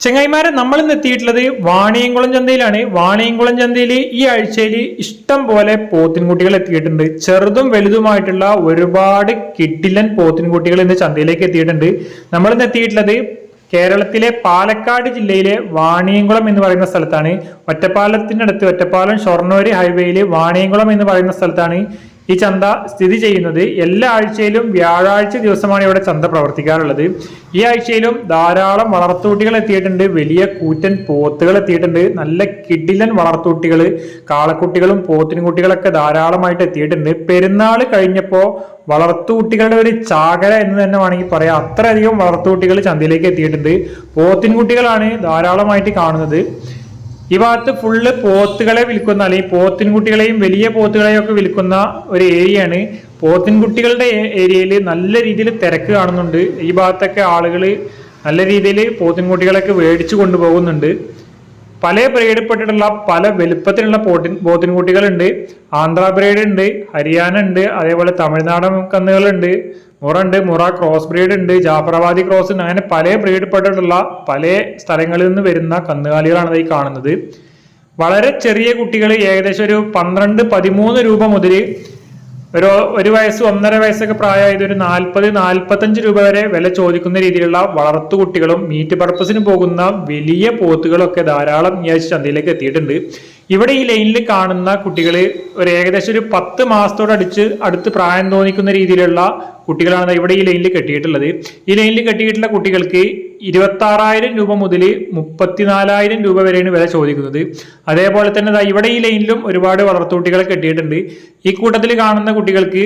ചെങ്ങായിമാരെ നമ്മൾ ഇന്ന് എത്തിയിട്ടുള്ളത് വാണിയംകുളം ചന്തയിലാണ്. വാണിയംകുളം ചന്തയിൽ ഈ ആഴ്ചയിൽ ഇഷ്ടം പോലെ പോത്തിൻകുട്ടികൾ എത്തിയിട്ടുണ്ട്. ചെറുതും വലുതുമായിട്ടുള്ള ഒരുപാട് കിട്ടിലൻ പോത്തിൻകുട്ടികൾ ഇന്ന് ചന്തയിലേക്ക് എത്തിയിട്ടുണ്ട്. നമ്മൾ ഇന്ന് എത്തിയിട്ടുള്ളത് കേരളത്തിലെ പാലക്കാട് ജില്ലയിലെ വാണിയംകുളം എന്ന് പറയുന്ന സ്ഥലത്താണ്. ഒറ്റപ്പാലത്തിനടുത്ത് ഒറ്റപ്പാലം ഷൊർണൂര് ഹൈവേയിൽ വാണിയംകുളം എന്ന് പറയുന്ന സ്ഥലത്താണ് ഈ ചന്ത സ്ഥിതി ചെയ്യുന്നത് എല്ലാ ആഴ്ചയിലും വ്യാഴാഴ്ച ദിവസമാണ് ഇവിടെ ചന്ത പ്രവർത്തിക്കാറുള്ളത്. ഈ ആഴ്ചയിലും ധാരാളം വളർത്തൂട്ടികൾ എത്തിയിട്ടുണ്ട്. വലിയ കൂറ്റൻ പോത്തുകൾ എത്തിയിട്ടുണ്ട്. നല്ല കിടിലൻ വളർത്തൂട്ടികൾ കാളക്കുട്ടികളും പോത്തിൻകുട്ടികളൊക്കെ ധാരാളമായിട്ട് എത്തിയിട്ടുണ്ട്. പെരുന്നാൾ കഴിഞ്ഞപ്പോൾ വളർത്തുകുട്ടികളുടെ ഒരു ചാകര എന്ന് തന്നെ വേണമെങ്കിൽ പറയാം. അത്രയധികം വളർത്തുകുട്ടികൾ ചന്തയിലേക്ക് എത്തിയിട്ടുണ്ട്. പോത്തിൻകുട്ടികളാണ് ധാരാളമായിട്ട് കാണുന്നത്. ഈ ഭാഗത്ത് ഫുള്ള് പോത്തുകളെ വിൽക്കുന്ന അല്ലെങ്കിൽ പോത്തിൻകുട്ടികളെയും വലിയ പോത്തുകളെയും ഒക്കെ വിൽക്കുന്ന ഒരു ഏരിയയാണ് പോത്തിൻകുട്ടികളുടെ ഏരിയയിൽ നല്ല രീതിയിൽ തിരക്ക് കാണുന്നുണ്ട്. ഈ ഭാഗത്തൊക്കെ ആളുകൾ നല്ല രീതിയിൽ പോത്തിൻകുട്ടികളൊക്കെ മേടിച്ചു കൊണ്ടുപോകുന്നുണ്ട്. പല ബ്രേഡിൽപ്പെട്ടിട്ടുള്ള പല വലുപ്പത്തിലുള്ള പോട്ടിൻ പോത്തിൻ കുട്ടികളുണ്ട് ആന്ധ്ര ബ്രീഡ് ഉണ്ട് ഹരിയാന ഉണ്ട് അതേപോലെ തമിഴ്നാടൻ കന്നുകളുണ്ട് മുറ ഉണ്ട് മുറ ക്രോസ് ബ്രീഡ് ഉണ്ട് ജാഫറാബാദി ക്രോസ് ഉണ്ട്. അങ്ങനെ പല ബ്രീഡിൽപ്പെട്ടിട്ടുള്ള പല സ്ഥലങ്ങളിൽ നിന്ന് വരുന്ന കന്നുകാലികളാണ് ഈ കാണുന്നത്. വളരെ ചെറിയ കുട്ടികൾ ഏകദേശം ഒരു പന്ത്രണ്ട് പതിമൂന്ന് രൂപ മുതൽ ഒരു ഒരു വയസ്സ് ഒന്നര വയസ്സൊക്കെ പ്രായമായത് ഒരു നാൽപ്പത് നാൽപ്പത്തഞ്ച് രൂപ വരെ വില ചോദിക്കുന്ന രീതിയിലുള്ള വളർത്തു കുട്ടികളും മീറ്റ് പർപ്പസിന് പോകുന്ന വലിയ പോത്തുകളൊക്കെ ധാരാളം ഈ ആഴ്ച ചന്തയിലേക്ക് എത്തിയിട്ടുണ്ട്. ഇവിടെ ഈ ലൈനിൽ കാണുന്ന കുട്ടികൾ ഒരു ഏകദേശം ഒരു പത്ത് മാസത്തോടടിച്ച് അടുത്ത് പ്രായം തോന്നിക്കുന്ന രീതിയിലുള്ള കുട്ടികളാണ് ഇവിടെ ഈ ലൈനിൽ കെട്ടിയിട്ടുള്ളത്. ഈ ലൈനിൽ കെട്ടിയിട്ടുള്ള കുട്ടികൾക്ക് ഇരുപത്തി ആറായിരം രൂപ മുതൽ മുപ്പത്തിനാലായിരം രൂപ വരെയാണ് വില ചോദിക്കുന്നത്. അതേപോലെ തന്നെ ഇവിടെ ഈ ലൈനിലും ഒരുപാട് വളർത്തുകുട്ടികളെ കെട്ടിയിട്ടുണ്ട്. ഈ കൂട്ടത്തിൽ കാണുന്ന കുട്ടികൾക്ക്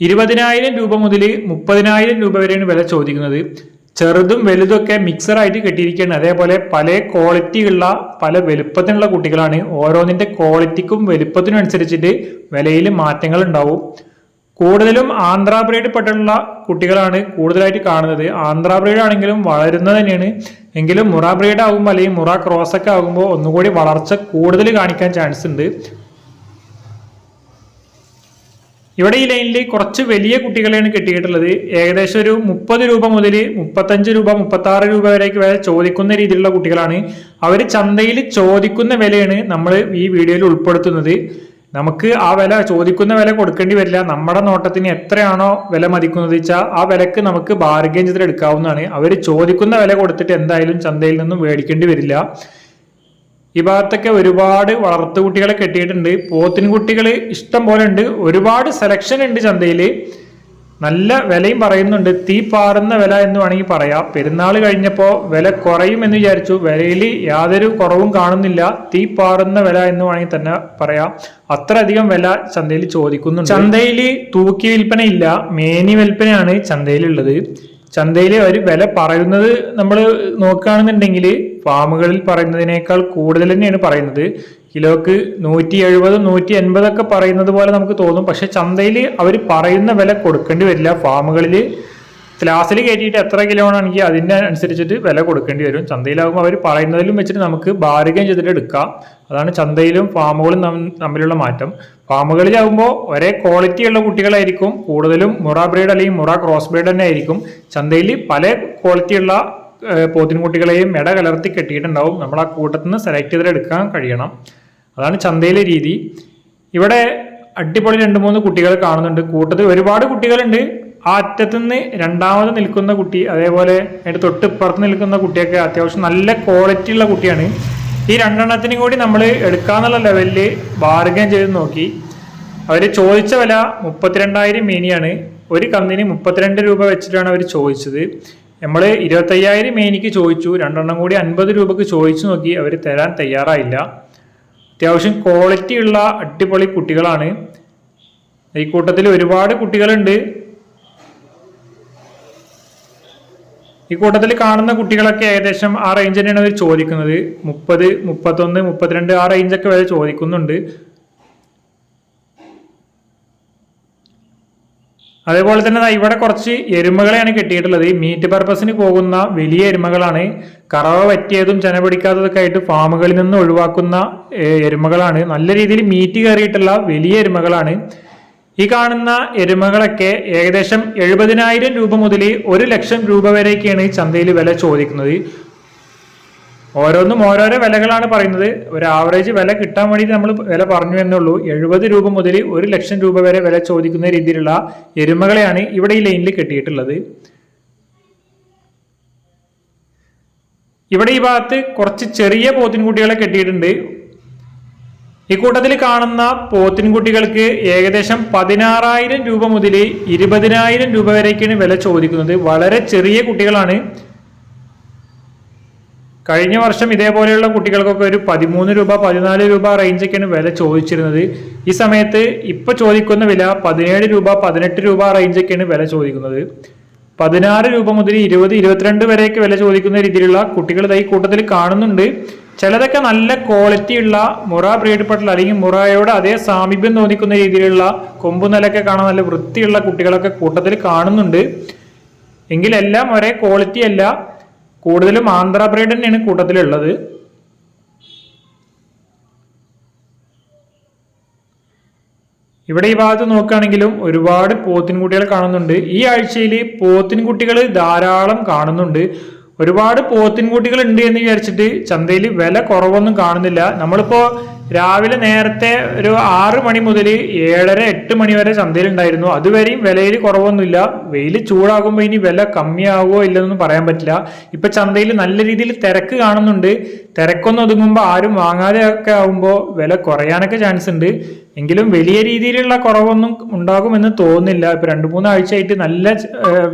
ഇരുപതിനായിരം രൂപ മുതൽ മുപ്പതിനായിരം രൂപ വരെയാണ് വില ചോദിക്കുന്നത്. ചെറുതും വലുതൊക്കെ മിക്സർ ആയിട്ട് കെട്ടിയിരിക്കുകയാണ്. അതേപോലെ പല ക്വാളിറ്റിയുള്ള പല വലുപ്പത്തിനുള്ള കുട്ടികളാണ്. ഓരോന്നിന്റെ ക്വാളിറ്റിക്കും വലുപ്പത്തിനും അനുസരിച്ചിട്ട് വിലയിൽ മാറ്റങ്ങൾ ഉണ്ടാവും. കൂടുതലും ആന്ധ്ര പെട്ടുള്ള കുട്ടികളാണ് കൂടുതലായിട്ട് കാണുന്നത്. ആന്ധ്ര ആണെങ്കിലും വളരുന്നത് തന്നെയാണ്. എങ്കിലും മുറ ആകുമ്പോൾ അല്ലെങ്കിൽ മുറ ക്രോസ് ഒക്കെ ആകുമ്പോൾ ഒന്നുകൂടി വളർച്ച കൂടുതൽ കാണിക്കാൻ ചാൻസ് ഉണ്ട്. ഇവിടെ ഈ ലൈനിൽ കുറച്ച് വലിയ കുട്ടികളെയാണ് കിട്ടിയിട്ടുള്ളത്. ഏകദേശം ഒരു മുപ്പത് രൂപ മുതൽ മുപ്പത്തഞ്ച് രൂപ മുപ്പത്തി ആറ് രൂപ വരേക്ക് വരെ ചോദിക്കുന്ന രീതിയിലുള്ള കുട്ടികളാണ്. അവർ ചന്തയിൽ ചോദിക്കുന്ന വിലയാണ് നമ്മൾ ഈ വീഡിയോയിൽ ഉൾപ്പെടുത്തുന്നത്. നമുക്ക് ആ വില ചോദിക്കുന്ന വില കൊടുക്കേണ്ടി വരില്ല. നമ്മുടെ നോട്ടത്തിന് എത്രയാണോ വില മതിക്കുന്നത് വെച്ചാൽ ആ വിലക്ക് നമുക്ക് ബാർഗെയിൻ ചെയ്തിട്ട് എടുക്കാവുന്നതാണ്. അവർ ചോദിക്കുന്ന വില കൊടുത്തിട്ട് എന്തായാലും ചന്തയിൽ നിന്നും മേടിക്കേണ്ടി വരില്ല. ഈ ഭാഗത്തൊക്കെ ഒരുപാട് വളർത്തുകുട്ടികളെ കെട്ടിയിട്ടുണ്ട്. പോത്തിൻകുട്ടികൾ ഇഷ്ടം പോലെ ഉണ്ട്. ഒരുപാട് സെലക്ഷൻ ഉണ്ട് ചന്തയിൽ നല്ല വിലയും പറയുന്നുണ്ട്. തീ പാറുന്ന വില എന്ന് വേണമെങ്കിൽ പറയാം. പെരുന്നാൾ കഴിഞ്ഞപ്പോൾ വില കുറയും എന്ന് വിചാരിച്ചു. വിലയിൽ യാതൊരു കുറവും കാണുന്നില്ല. തീ പാറുന്ന വില എന്ന് വേണമെങ്കിൽ തന്നെ പറയാം. അത്രയധികം വില ചന്തയിൽ ചോദിക്കുന്നുണ്ട്. ചന്തയിൽ തൂക്കി വിൽപ്പന ഇല്ല മേനി വിൽപ്പനയാണ് ചന്തയിലുള്ളത്. ചന്തയിൽ ഒരു വില പറയുന്നത് നമ്മൾ നോക്കുകയാണെന്നുണ്ടെങ്കിൽ ഫാമുകളിൽ പറയുന്നതിനേക്കാൾ കൂടുതൽ തന്നെയാണ് പറയുന്നത്. കിലോക്ക് നൂറ്റി എഴുപത് നൂറ്റി എൺപതൊക്കെ പറയുന്നത് പോലെ നമുക്ക് തോന്നും. പക്ഷെ ചന്തയിൽ അവർ പറയുന്ന വില കൊടുക്കേണ്ടി വരില്ല. ഫാമുകളിൽ ക്ലാസ്സിൽ കയറ്റിയിട്ട് എത്ര കിലോ ആണെങ്കിൽ അതിന്റെ അനുസരിച്ചിട്ട് വില കൊടുക്കേണ്ടി വരും. ചന്തയിലാകുമ്പോൾ അവർ പറയുന്നതിലും വെച്ചിട്ട് നമുക്ക് ബാർഗൈൻ ചെയ്തിട്ട് എടുക്കാം. അതാണ് ചന്തയിലും ഫാമുകളും തമ്മിലുള്ള മാറ്റം. ഫാമുകളിലാകുമ്പോൾ ഒരേ ക്വാളിറ്റി ഉള്ള കുട്ടികളായിരിക്കും. കൂടുതലും മുറ ബ്രീഡ് അല്ലെങ്കിൽ മുറ ക്രോസ് ബ്രീഡ് തന്നെ ആയിരിക്കും. ചന്തയിൽ പല ക്വാളിറ്റിയുള്ള പോത്തിൻകുട്ടികളെയും ഇട കലർത്തി കെട്ടിയിട്ടുണ്ടാവും. നമ്മൾ ആ കൂട്ടത്തിൽ നിന്ന് സെലക്ട് ചെയ്തിട്ട് എടുക്കാൻ കഴിയണം. അതാണ് ചന്തയിലെ രീതി. ഇവിടെ അടിപൊളി രണ്ട് മൂന്ന് കുട്ടികൾ കാണുന്നുണ്ട്. കൂട്ടത്തിൽ ഒരുപാട് കുട്ടികളുണ്ട്. ആ അറ്റത്തു നിന്ന് രണ്ടാമത് നിൽക്കുന്ന കുട്ടി അതേപോലെ അതിന്റെ തൊട്ട് ഇപ്പുറത്ത് നിൽക്കുന്ന കുട്ടിയൊക്കെ അത്യാവശ്യം നല്ല ക്വാളിറ്റി ഉള്ള കുട്ടിയാണ്. ഈ രണ്ടെണ്ണത്തിനും കൂടി നമ്മൾ എടുക്കാന്നുള്ള ലെവലിൽ ബാർഗൻ ചെയ്ത് നോക്കി. അവർ ചോദിച്ച വില മുപ്പത്തിരണ്ടായിരം മേനിയാണ്. ഒരു കന്നിന് മുപ്പത്തിരണ്ട് രൂപ വെച്ചിട്ടാണ് അവർ ചോദിച്ചത്. നമ്മൾ ഇരുപത്തയ്യായിരം മേനിക്ക് ചോദിച്ചു. രണ്ടെണ്ണം കൂടി അൻപത് രൂപക്ക് ചോദിച്ചു നോക്കി. അവർ തരാൻ തയ്യാറായില്ല. അത്യാവശ്യം ക്വാളിറ്റി ഉള്ള അടിപൊളി കുട്ടികളാണ്. ഈ കൂട്ടത്തിൽ ഒരുപാട് കുട്ടികളുണ്ട്. ഈ കൂട്ടത്തിൽ കാണുന്ന കുട്ടികളൊക്കെ ഏകദേശം ആ റേഞ്ച് തന്നെയാണ് അവർ ചോദിക്കുന്നത്. മുപ്പത് മുപ്പത്തൊന്ന് മുപ്പത്തിരണ്ട് ആ റേഞ്ചൊക്കെ വരെ ചോദിക്കുന്നുണ്ട്. അതേപോലെ തന്നെ ഇവിടെ കുറച്ച് എരുമകളെയാണ് കെട്ടിയിട്ടുള്ളത്. മീറ്റ് പർപ്പസിന് പോകുന്ന വലിയ എരുമകളാണ് കറവ പറ്റിയതും ചെന പിടിക്കാത്തതൊക്കെ ആയിട്ട് ഫാമുകളിൽ നിന്ന് ഒഴിവാക്കുന്ന എരുമകളാണ്. നല്ല രീതിയിൽ മീറ്റ് കയറിയിട്ടുള്ള വലിയ എരുമകളാണ്. ഈ കാണുന്ന എരുമകളൊക്കെ ഏകദേശം എഴുപതിനായിരം രൂപ മുതൽ ഒരു ലക്ഷം രൂപ വരെയൊക്കെയാണ് ഈ ചന്തയിൽ വില ചോദിക്കുന്നത്. ഓരോന്നും ഓരോരോ വിലകളാണ് പറയുന്നത്. ഒരു ആവറേജ് വില കിട്ടാൻ വേണ്ടിയിട്ട് നമ്മൾ വില പറഞ്ഞു എന്നുള്ളൂ എഴുപത് രൂപ മുതൽ ഒരു ലക്ഷം രൂപ വരെ വില ചോദിക്കുന്ന രീതിയിലുള്ള എരുമകളെയാണ് ഇവിടെ ഈ ലൈനിൽ കെട്ടിയിട്ടുള്ളത്. ഇവിടെ ഈ ഭാഗത്ത് കുറച്ച് ചെറിയ പോത്തിൻകുട്ടികളെ കെട്ടിയിട്ടുണ്ട്. ഈ കൂട്ടത്തിൽ കാണുന്ന പോത്തിൻകുട്ടികൾക്ക് ഏകദേശം പതിനാറായിരം രൂപ മുതൽ ഇരുപതിനായിരം രൂപ വരേക്കാണ് വില ചോദിക്കുന്നത്. വളരെ ചെറിയ കുട്ടികളാണ്. കഴിഞ്ഞ വർഷം ഇതേപോലെയുള്ള കുട്ടികൾക്കൊക്കെ ഒരു പതിമൂന്ന് രൂപ പതിനാല് രൂപ റേഞ്ചൊക്കെയാണ് വില ചോദിച്ചിരുന്നത്. ഈ സമയത്ത് ഇപ്പൊ ചോദിക്കുന്ന വില പതിനേഴ് രൂപ പതിനെട്ട് രൂപ റേഞ്ചൊക്കെയാണ് വില ചോദിക്കുന്നത്. പതിനാറ് രൂപ മുതൽ ഇരുപത് ഇരുപത്തിരണ്ട് വരെയൊക്കെ വില ചോദിക്കുന്ന രീതിയിലുള്ള കുട്ടികൾ ഈ കൂട്ടത്തിൽ കാണുന്നുണ്ട്. ചിലതൊക്കെ നല്ല ക്വാളിറ്റി ഉള്ള മുറ പട്ടൽ അല്ലെങ്കിൽ മുറയോട് അതേ സാമീപ്യം തോന്നിക്കുന്ന രീതിയിലുള്ള കൊമ്പു നിലയൊക്കെ കാണാൻ നല്ല വൃത്തിയുള്ള കുട്ടികളൊക്കെ കൂട്ടത്തിൽ കാണുന്നുണ്ട്. എങ്കിലെല്ലാം ഒരേ ക്വാളിറ്റി അല്ല. കൂടുതലും ആന്ധ്ര തന്നെയാണ് കൂട്ടത്തിലുള്ളത്. ഇവിടെ ഈ ഭാഗത്ത് നോക്കുകയാണെങ്കിലും ഒരുപാട് പോത്തിൻകുട്ടികൾ കാണുന്നുണ്ട്. ഈ ആഴ്ചയിൽ പോത്തിൻകുട്ടികൾ ധാരാളം കാണുന്നുണ്ട്. ഒരുപാട് പോത്തിൻകുട്ടികൾ ഉണ്ട് എന്ന് വിചാരിച്ചിട്ട് ചന്തയിൽ വില കുറവൊന്നും കാണുന്നില്ല. നമ്മളിപ്പോ രാവിലെ നേരത്തെ ഒരു ആറ് മണി മുതൽ ഏഴര എട്ട് മണി വരെ ചന്തയിൽ ഉണ്ടായിരുന്നു അതുവരെയും വിലയിൽ കുറവൊന്നുമില്ല. വെയിൽ ചൂടാകുമ്പോൾ ഇനി വില കമ്മിയാകുമോ ഇല്ലെന്നൊന്നും പറയാൻ പറ്റില്ല. ഇപ്പൊ ചന്തയിൽ നല്ല രീതിയിൽ തിരക്ക് കാണുന്നുണ്ട്. തിരക്കൊന്നും ഒതുങ്ങുമ്പോൾ ആരും വാങ്ങാതെ ഒക്കെ ആകുമ്പോൾ വില കുറയാനൊക്കെ ചാൻസ് ഉണ്ട്. എങ്കിലും വലിയ രീതിയിലുള്ള കുറവൊന്നും ഉണ്ടാകുമെന്ന് തോന്നുന്നില്ല. ഇപ്പൊ രണ്ടു മൂന്നാഴ്ചയായിട്ട് നല്ല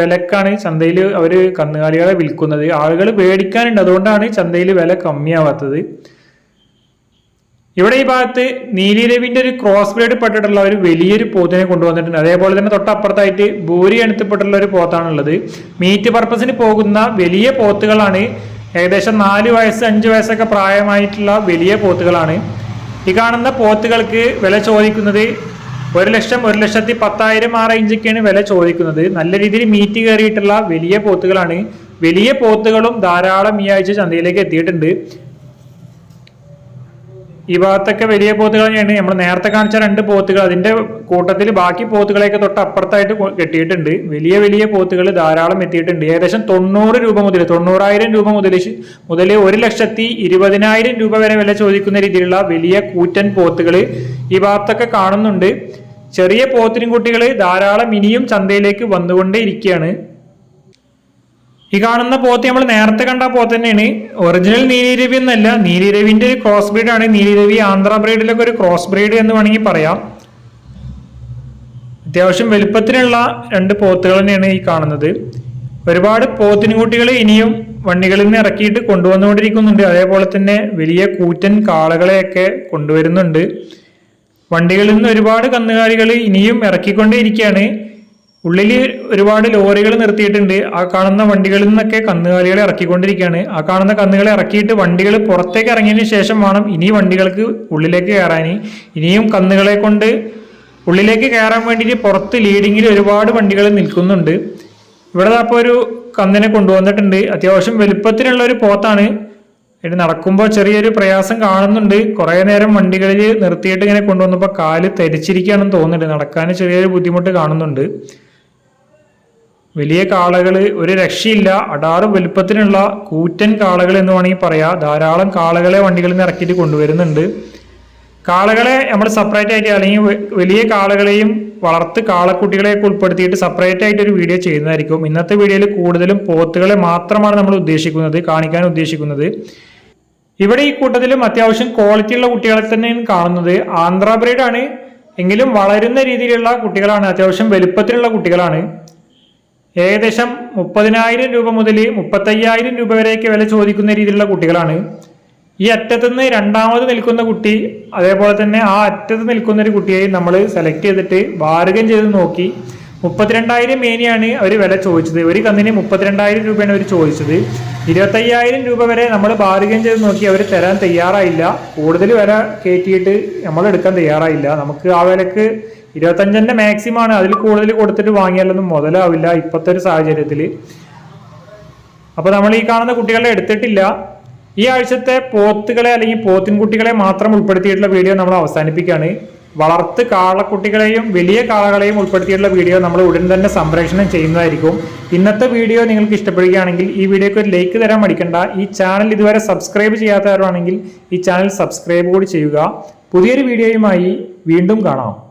വിലക്കാണ് ചന്തയിൽ അവർ കന്നുകാലികളെ വിൽക്കുന്നത്. ആളുകൾ പേടിക്കാനുണ്ട്. അതുകൊണ്ടാണ് ചന്തയിൽ വില കമ്മിയാവാത്തത്. ഇവിടെ ഈ ഭാഗത്ത് നീലിരവിന്റെ ഒരു ക്രോസ് ബ്രീഡ് പെട്ടിട്ടുള്ള ഒരു വലിയൊരു പോത്തിനെ കൊണ്ടുവന്നിട്ടുണ്ട്. അതേപോലെ തന്നെ തൊട്ടപ്പുറത്തായിട്ട് ഭൂരി അണുത്തപ്പെട്ടുള്ള ഒരു പോത്താണുള്ളത്. മീറ്റ് പർപ്പസിന് പോകുന്ന വലിയ പോത്തുകളാണ്. ഏകദേശം നാല് വയസ്സ് അഞ്ച് വയസ്സൊക്കെ പ്രായമായിട്ടുള്ള വലിയ പോത്തുകളാണ്. ഈ കാണുന്ന പോത്തുകൾക്ക് വില ചോദിക്കുന്നത് ഒരു ലക്ഷം ഒരു ലക്ഷത്തി പത്തായിരം ആ റേഞ്ചൊക്കെയാണ് വില ചോദിക്കുന്നത്. നല്ല രീതിയിൽ മീറ്റ് കയറിയിട്ടുള്ള വലിയ പോത്തുകളാണ്. വലിയ പോത്തുകളും ധാരാളം ഈ ആഴ്ച ചന്തയിലേക്ക് എത്തിയിട്ടുണ്ട്. ഈ ഭാഗത്തൊക്കെ വലിയ പോത്തുകൾ തന്നെയാണ്. നമ്മൾ നേരത്തെ കാണിച്ച രണ്ട് പോത്തുകൾ. അതിന്റെ കൂട്ടത്തിൽ ബാക്കി പോത്തുകളെയൊക്കെ തൊട്ട് അപ്പുറത്തായിട്ട് കെട്ടിയിട്ടുണ്ട്. വലിയ വലിയ പോത്തുകൾ ധാരാളം എത്തിയിട്ടുണ്ട്. ഏകദേശം തൊണ്ണൂറ് രൂപ മുതൽ തൊണ്ണൂറായിരം രൂപ മുതൽ മുതൽ ഒരു ലക്ഷത്തി ഇരുപതിനായിരം രൂപ വരെ വില ചോദിക്കുന്ന രീതിയിലുള്ള വലിയ കൂറ്റൻ പോത്തുകൾ ഈ ഭാഗത്തൊക്കെ കാണുന്നുണ്ട്. ചെറിയ പോത്തിനും കുട്ടികൾ ധാരാളം ഇനിയും ചന്തയിലേക്ക് വന്നുകൊണ്ടേ ഇരിക്കുകയാണ്. ഈ കാണുന്ന പോത്ത് നമ്മൾ നേരത്തെ കണ്ട പോത്ത് തന്നെയാണ്. ഒറിജിനൽ നീലിരവി എന്നല്ല നീലിരവിന്റെ ഒരു ക്രോസ് ബ്രീഡ് ആണ്. നീലിരവി ആന്ധ്ര ബ്രീഡിലൊക്കെ ഒരു ക്രോസ് ബ്രീഡ് എന്ന് വേണമെങ്കിൽ പറയാം. അത്യാവശ്യം വലുപ്പത്തിലുള്ള രണ്ട് പോത്തുകൾ തന്നെയാണ് ഈ കാണുന്നത്. ഒരുപാട് പോത്തിന് പോത്തിൻകുട്ടികൾ ഇനിയും വണ്ണികളിൽ നിന്ന് ഇറക്കിയിട്ട് കൊണ്ടുവന്നുകൊണ്ടിരിക്കുന്നുണ്ട്. അതേപോലെ തന്നെ വലിയ കൂറ്റൻ കാളകളെയൊക്കെ കൊണ്ടുവരുന്നുണ്ട്. വണ്ടികളിൽ നിന്ന് ഒരുപാട് കന്നുകാലികൾ ഇനിയും ഇറക്കിക്കൊണ്ടേയിരിക്കുകയാണ് ഉള്ളിൽ ഒരുപാട് ലോറികൾ നിർത്തിയിട്ടുണ്ട്. ആ കാണുന്ന വണ്ടികളിൽ നിന്നൊക്കെ കന്നുകാലികളെ ഇറക്കിക്കൊണ്ടിരിക്കുകയാണ്. ആ കാണുന്ന കന്നുകളെ ഇറക്കിയിട്ട് വണ്ടികൾ പുറത്തേക്ക് ഇറങ്ങിയതിന് ശേഷം വേണം ഇനി വണ്ടികൾക്ക് ഉള്ളിലേക്ക് കയറാൻ ഇനിയും കന്നുകളെ കൊണ്ട് ഉള്ളിലേക്ക് കയറാൻ വേണ്ടിയിട്ട് പുറത്ത് ലീഡിങ്ങിൽ ഒരുപാട് വണ്ടികൾ നിൽക്കുന്നുണ്ട്. ഇവിടെ അപ്പോൾ ഒരു കന്നിനെ കൊണ്ടുവന്നിട്ടുണ്ട്. അത്യാവശ്യം വലുപ്പത്തിനുള്ള ഒരു പോത്താണ്. ഇത് നടക്കുമ്പോൾ ചെറിയൊരു പ്രയാസം കാണുന്നുണ്ട്. കുറേ നേരം വണ്ടികളിൽ നിർത്തിയിട്ട് ഇങ്ങനെ കൊണ്ടുവന്നപ്പോൾ കാൽ തരിച്ചിരിക്കുകയാണെന്ന് തോന്നുന്നുണ്ട്. നടക്കാൻ ചെറിയൊരു ബുദ്ധിമുട്ട് കാണുന്നുണ്ട്. വലിയ കാളകൾ ഒരു രക്ഷയില്ല. അടാറ് വലുപ്പത്തിനുള്ള കൂറ്റൻ കാളകൾ എന്ന് വേണമെങ്കിൽ പറയാം. ധാരാളം കാളകളെ വണ്ടികളിൽ നിന്ന് ഇറക്കിയിട്ട് കൊണ്ടുവരുന്നുണ്ട്. കാളകളെ നമ്മൾ സെപ്പറേറ്റ് ആയിട്ട് അല്ലെങ്കിൽ വലിയ കാളകളെയും വളർത്ത് കാളക്കുട്ടികളെയൊക്കെ ഉൾപ്പെടുത്തിയിട്ട് സെപ്പറേറ്റ് ആയിട്ട് ഒരു വീഡിയോ ചെയ്യുന്നതായിരിക്കും. ഇന്നത്തെ വീഡിയോയിൽ കൂടുതലും പോത്തുകളെ മാത്രമാണ് നമ്മൾ ഉദ്ദേശിക്കുന്നത് കാണിക്കാൻ ഉദ്ദേശിക്കുന്നത്. ഇവിടെ ഈ കൂട്ടത്തിലും അത്യാവശ്യം ക്വാളിറ്റി ഉള്ള കുട്ടികളെ തന്നെയാണ് കാണുന്നത്. ആന്ധ്ര ബ്രീഡ് ആണ് എങ്കിലും വളരുന്ന രീതിയിലുള്ള കുട്ടികളാണ്. അത്യാവശ്യം വലുപ്പത്തിലുള്ള കുട്ടികളാണ്. ഏകദേശം മുപ്പതിനായിരം രൂപ മുതൽ മുപ്പത്തയ്യായിരം രൂപ വരെയൊക്കെ വില ചോദിക്കുന്ന രീതിയിലുള്ള കുട്ടികളാണ്. ഈ അറ്റത്തുനിന്ന് രണ്ടാമത് നിൽക്കുന്ന കുട്ടി അതേപോലെ തന്നെ ആ അറ്റത്ത് നിൽക്കുന്ന ഒരു കുട്ടിയെ നമ്മൾ സെലക്ട് ചെയ്തിട്ട് ബാർഗൻ ചെയ്ത് നോക്കി. മുപ്പത്തിരണ്ടായിരം മേനിയാണ് അവർ വില ചോദിച്ചത്. ഒരു കന്നിന് മുപ്പത്തിരണ്ടായിരം രൂപയാണ് അവർ ചോദിച്ചത്. ഇരുപത്തയ്യായിരം രൂപ വരെ നമ്മൾ ബാർഗൻ ചെയ്ത് നോക്കി അവർ തരാൻ തയ്യാറായില്ല. കൂടുതൽ വില കയറ്റിയിട്ട് നമ്മൾ എടുക്കാൻ തയ്യാറായില്ല. നമുക്ക് ആ വിലക്ക് ഇരുപത്തഞ്ചിന്റെ മാക്സിമം ആണ്. അതിൽ കൂടുതൽ കൊടുത്തിട്ട് വാങ്ങിയാലൊന്നും മുതലാവില്ല ഇപ്പോഴത്തെ ഒരു സാഹചര്യത്തിൽ അപ്പോൾ നമ്മൾ ഈ കാണുന്ന കുട്ടികളെ എടുത്തിട്ടില്ല. ഈ ആഴ്ചത്തെ പോത്തുകളെ അല്ലെങ്കിൽ പോത്തിൻകുട്ടികളെ മാത്രം ഉൾപ്പെടുത്തിയിട്ടുള്ള വീഡിയോ നമ്മൾ അവസാനിപ്പിക്കുകയാണ്. വളർത്ത് കാളക്കുട്ടികളെയും വലിയ കാളകളെയും ഉൾപ്പെടുത്തിയിട്ടുള്ള വീഡിയോ നമ്മൾ ഉടൻ തന്നെ സംപ്രേഷണം ചെയ്യുന്നതായിരിക്കും. ഇന്നത്തെ വീഡിയോ നിങ്ങൾക്ക് ഇഷ്ടപ്പെടുകയാണെങ്കിൽ ഈ വീഡിയോക്ക് ഒരു ലൈക്ക് തരാൻ മടിക്കണ്ട. ഈ ചാനൽ ഇതുവരെ സബ്സ്ക്രൈബ് ചെയ്യാത്തവരാണെങ്കിൽ ഈ ചാനൽ സബ്സ്ക്രൈബ് കൂടി ചെയ്യുക. പുതിയൊരു വീഡിയോയുമായി വീണ്ടും കാണാം.